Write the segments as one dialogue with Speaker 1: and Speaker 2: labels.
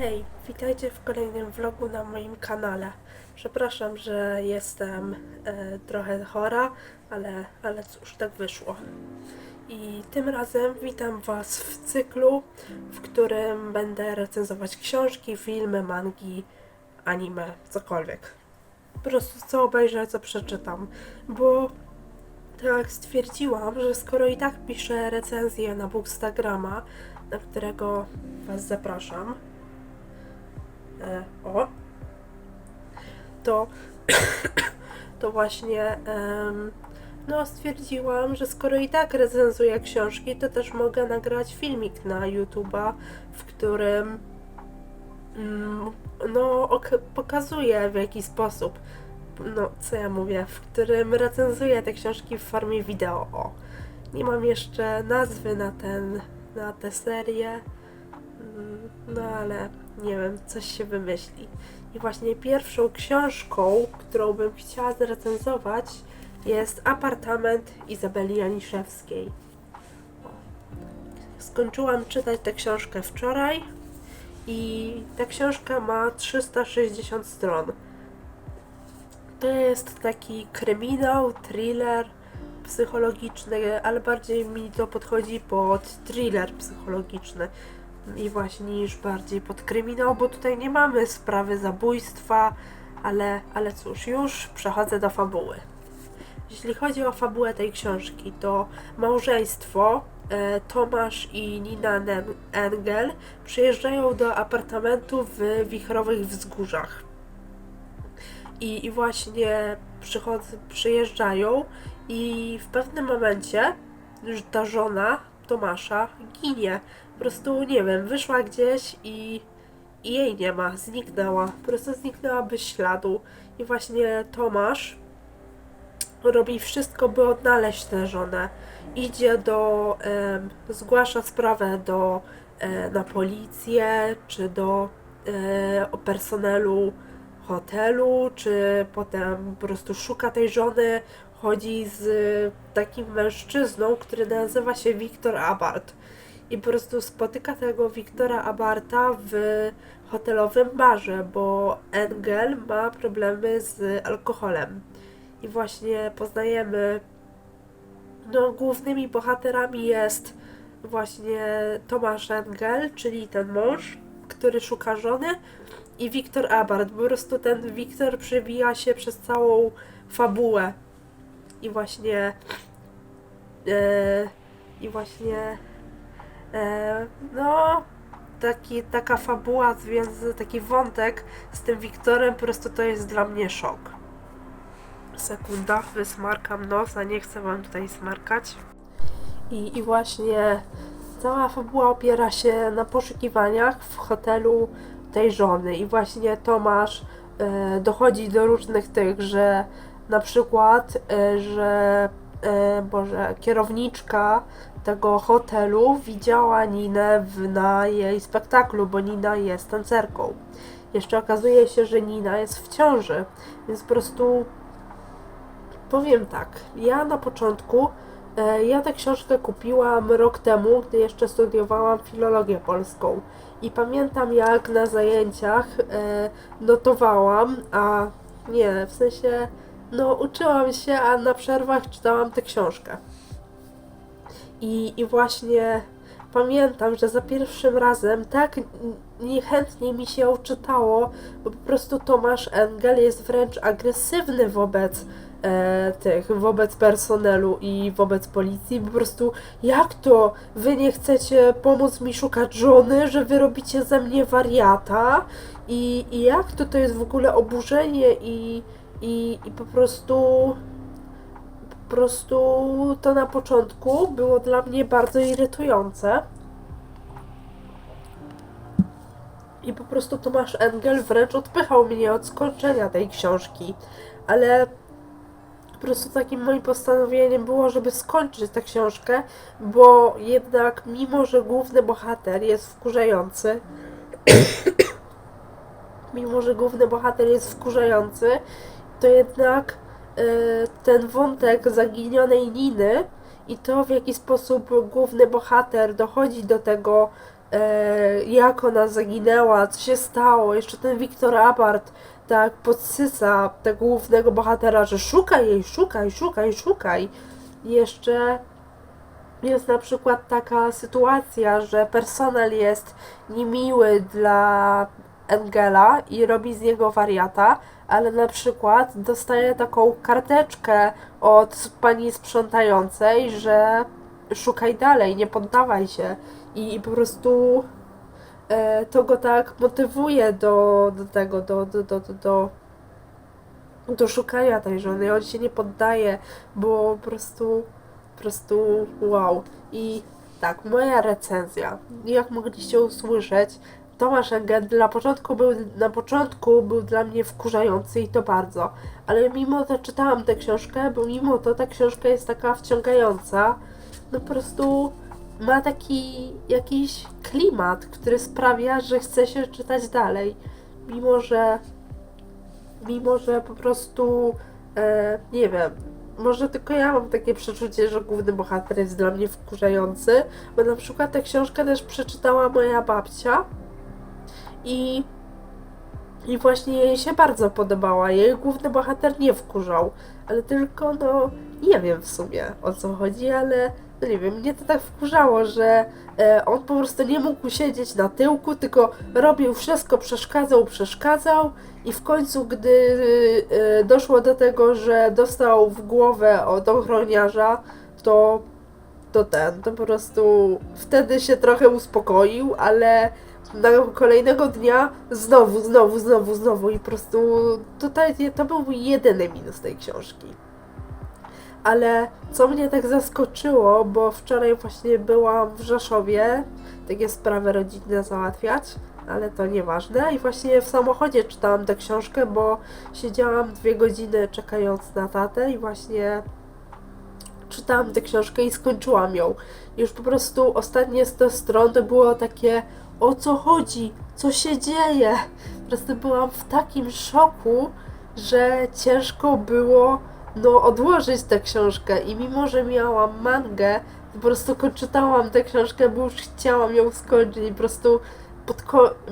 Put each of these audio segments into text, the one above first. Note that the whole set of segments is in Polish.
Speaker 1: Hej, witajcie w kolejnym vlogu na moim kanale. Przepraszam, że jestem e, trochę chora, ale, ale cóż, tak wyszło. I tym razem witam Was w cyklu, w którym będę recenzować książki, filmy, mangi, anime, cokolwiek. Po prostu co obejrzę, co przeczytam, bo tak stwierdziłam, że skoro i tak piszę recenzję na Bookstagrama, na którego Was zapraszam, e, o, to, to właśnie em, no stwierdziłam, że skoro i tak recenzuję książki, to też mogę nagrać filmik na YouTube'a, w którym mm, no ok- pokazuję w jaki sposób no co ja mówię, w którym recenzuję te książki w formie wideo. O, nie mam jeszcze nazwy na ten, na tę serię, no ale nie wiem, coś się wymyśli. I właśnie pierwszą książką, którą bym chciała zrecenzować jest Apartament Izabeli Janiszewskiej. Skończyłam czytać tę książkę wczoraj i ta książka ma 360 stron. To jest taki kryminał, thriller psychologiczny, ale bardziej mi to podchodzi pod thriller psychologiczny i właśnie niż bardziej pod kryminał, bo tutaj nie mamy sprawy zabójstwa, ale, ale cóż, już przechodzę do fabuły. Jeśli chodzi o fabułę tej książki, to małżeństwo e, Tomasz i Nina Engel przyjeżdżają do apartamentu w wichrowych wzgórzach. I, i właśnie przychodzą, przyjeżdżają i w pewnym momencie ta żona Tomasza ginie. Prostu, nie wiem, wyszła gdzieś i, i jej nie ma, zniknęła. Po prostu zniknęła bez śladu. I właśnie Tomasz robi wszystko, by odnaleźć tę żonę. Idzie do, zgłasza sprawę do, e, na policję, czy do e, personelu hotelu, czy potem po prostu szuka tej żony, chodzi z takim mężczyzną, który nazywa się Wiktor Abart. I po prostu spotyka tego Wiktora Abarta w hotelowym barze, bo Engel ma problemy z alkoholem. I właśnie poznajemy, no głównymi bohaterami jest właśnie Tomasz Engel, czyli ten mąż, który szuka żony i Wiktor Abart. Po prostu ten Wiktor przebija się przez całą fabułę. I właśnie e, i właśnie no taki, taka fabuła, związ- taki wątek z tym Wiktorem po prostu to jest dla mnie szok. Sekunda, wysmarkam nos, a nie chcę wam tutaj smarkać. I, I właśnie cała fabuła opiera się na poszukiwaniach w hotelu tej żony. I właśnie Tomasz e, dochodzi do różnych tych, że na przykład, e, że e, Boże, kierowniczka tego hotelu widziała Ninę w, na jej spektaklu, bo Nina jest tancerką. Jeszcze okazuje się, że Nina jest w ciąży, więc po prostu powiem tak, ja na początku, e, ja tę książkę kupiłam rok temu, gdy jeszcze studiowałam filologię polską. I pamiętam jak na zajęciach e, notowałam, a nie, w sensie, no uczyłam się, a na przerwach czytałam tę książkę. I, I właśnie pamiętam, że za pierwszym razem tak niechętnie mi się ją czytało, bo po prostu Tomasz Engel jest wręcz agresywny wobec e, tych, wobec personelu i wobec policji. Po prostu jak to wy nie chcecie pomóc mi szukać żony, że wy robicie ze mnie wariata i, i jak to to jest w ogóle oburzenie i, i, i po prostu po prostu to na początku było dla mnie bardzo irytujące. I po prostu Tomasz Engel wręcz odpychał mnie od skończenia tej książki. Ale po prostu takim moim postanowieniem było, żeby skończyć tę książkę, bo jednak mimo, że główny bohater jest wkurzający, mimo, że główny bohater jest wkurzający, to jednak ten wątek zaginionej Niny i to, w jaki sposób główny bohater dochodzi do tego, e, jak ona zaginęła, co się stało. Jeszcze ten Wiktor Abart tak podsyca tego głównego bohatera, że szukaj jej, szukaj, szukaj, szukaj. Jeszcze jest na przykład taka sytuacja, że personel jest niemiły dla Engela i robi z niego wariata, ale na przykład dostaje taką karteczkę od pani sprzątającej, że szukaj dalej, nie poddawaj się. I, po prostu e, to go tak motywuje do, do tego, do, do, do, do, do, do szukania tej żony. On się nie poddaje, bo po prostu, po prostu wow. I tak, moja recenzja. Jak mogliście usłyszeć, Tomasz Engel na początku był, na początku był dla mnie wkurzający i to bardzo. Ale mimo to czytałam tę książkę, bo mimo to ta książka jest taka wciągająca. No po prostu ma taki jakiś klimat, który sprawia, że chce się czytać dalej. Mimo, że mimo, że po prostu e, nie wiem, może tylko ja mam takie przeczucie, że główny bohater jest dla mnie wkurzający, bo na przykład tę książkę też przeczytała moja babcia i i właśnie jej się bardzo podobała. Jej główny bohater nie wkurzał, ale tylko no nie wiem w sumie o co chodzi, ale no nie wiem, mnie to tak wkurzało, że e, on po prostu nie mógł siedzieć na tyłku, tylko robił wszystko, przeszkadzał, przeszkadzał i w końcu, gdy e, doszło do tego, że dostał w głowę od ochroniarza, to, to ten, to po prostu wtedy się trochę uspokoił, ale kolejnego dnia znowu, znowu, znowu, znowu i po prostu tutaj to był jedyny minus tej książki. Ale co mnie tak zaskoczyło, bo wczoraj właśnie byłam w Rzeszowie, takie sprawy rodzinne załatwiać, ale to nieważne. I właśnie w samochodzie czytałam tę książkę, bo siedziałam dwie godziny czekając na tatę i właśnie czytałam tę książkę i skończyłam ją. Już po prostu ostatnie 100 stron to było takie o co chodzi, co się dzieje. Po prostu byłam w takim szoku, że ciężko było no, odłożyć tę książkę. I mimo, że miałam mangę, po prostu czytałam tę książkę, bo już chciałam ją skończyć. I po prostu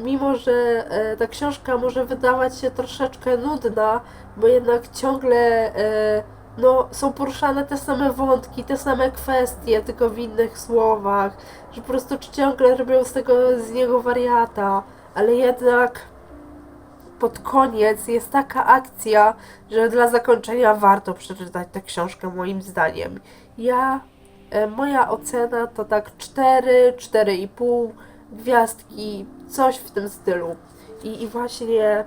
Speaker 1: mimo, że e, ta książka może wydawać się troszeczkę nudna, bo jednak ciągle e, no, są poruszane te same wątki, te same kwestie, tylko w innych słowach, że po prostu ciągle robią z tego z niego wariata, ale jednak pod koniec jest taka akcja, że dla zakończenia warto przeczytać tę książkę moim zdaniem. Ja, e, moja ocena to tak 4, 4,5 gwiazdki, coś w tym stylu. I, i właśnie,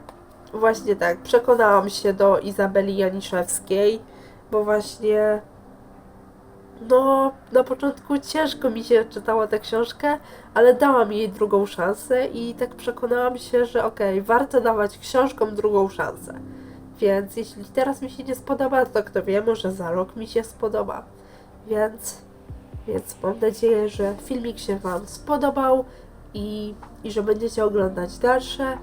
Speaker 1: właśnie tak, przekonałam się do Izabeli Janiszewskiej, bo właśnie no, na początku ciężko mi się czytało tę książkę, ale dałam jej drugą szansę i tak przekonałam się, że okej, warto dawać książkom drugą szansę. Więc jeśli teraz mi się nie spodoba, to kto wie, może za rok mi się spodoba. Więc, więc mam nadzieję, że filmik się Wam spodobał i, i że będziecie oglądać dalsze.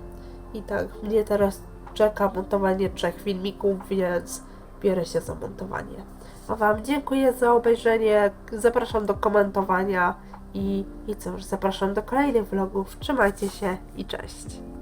Speaker 1: I tak, mnie teraz czeka montowanie trzech filmików, więc biorę się za montowanie. A Wam dziękuję za obejrzenie, zapraszam do komentowania i, i cóż, zapraszam do kolejnych vlogów. Trzymajcie się i cześć!